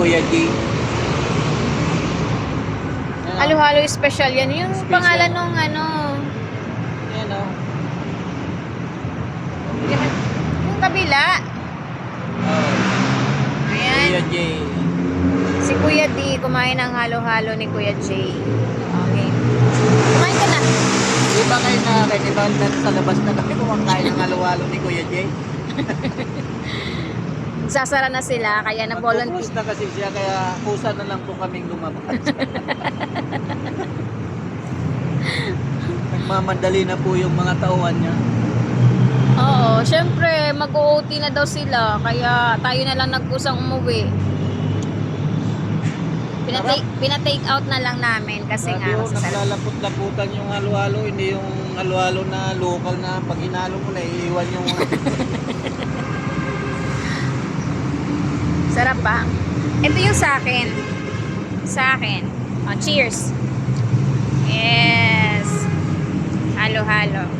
Kuya G. Oh. Halo-halo special yan. Yung Special. pangalan nung ano, Yan o. yung kabila. Oh. Kuya Ayan. J. Si Kuya D, kumain ng halo-halo ni Kuya J. Okay. Kumain ka na. Di ba kayo nakakain? Di ba sa labas na kami kumakain ng halo-halo ni Kuya J? Sasara na sila, kaya na-volunteer. Nag-focus na kasi siya kaya kusa na lang po kaming lumabas. Nagmamadali na po yung mga tauhan niya. Oo, syempre, mag-OT na daw sila, kaya tayo na lang nagkusang umuwi. Pinatake, pinatake out na lang namin kasi Sabi nga ko, masasarap. naglalapot-laputan yung halo-halo, hindi yung halo-halo na local na pag hinalo mo na iiwan yung Sarap ba? Ito yung sa akin. Sa akin. Oh, cheers. Yes. Halo-halo. Oh,